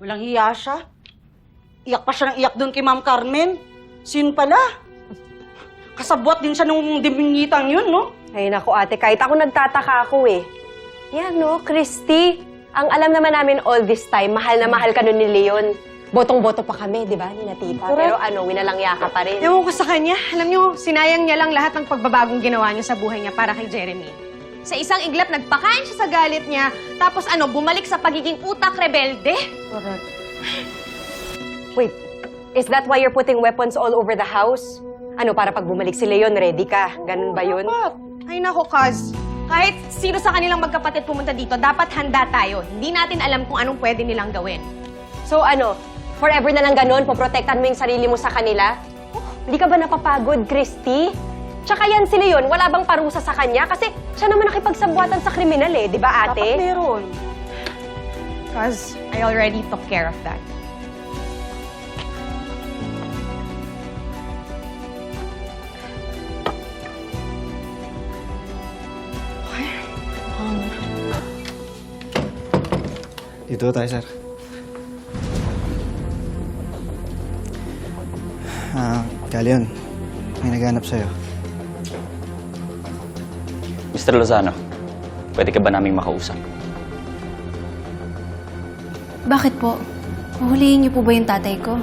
Walang hiya siya. Iyak pa siya ng iyak doon kay Ma'am Carmen. Sin pala. Kasabwat din siya nung diminyitang yun, no? Ay, naku ate, kahit ako nagtataka ako eh. Yan no, Christy. Ang alam naman namin all this time, mahal na mahal ka nun ni Leon. Botong-boto pa kami, di ba, ni na tita? Correct. Pero ano, winalangya ka pa rin. Ewan ko sa kanya. Alam niyo, sinayang niya lang lahat ng pagbabagong ginawa niya sa buhay niya para kay Jeremy. Sa isang iglap, nagpakain siya sa galit niya. Tapos ano, bumalik sa pagiging utak rebelde. Correct. Wait, is that why you're putting weapons all over the house? Ano, para pag bumalik si Leon, ready ka? Ganun ba yun? Dapat. Ay nako, Kaz. Kahit sino sa kanilang magkapatid pumunta dito, dapat handa tayo. Hindi natin alam kung anong pwede nilang gawin. So ano, forever na lang ganun, poprotektan mo yung sarili mo sa kanila? Oh, Hindi ka ba napapagod, Christy? Tsaka yan si Leon, wala bang parusa sa kanya? Kasi siya naman nakipagsabuatan sa kriminal eh, di ba Dapat ate? meron. Kaz, I already took care of that. Dito tayo, sir. Ah, Galeon, may naghanap sa'yo. Mr. Lozano, pwede ka ba naming makausap? Bakit po? Huhulihin niyo po ba yung tatay ko?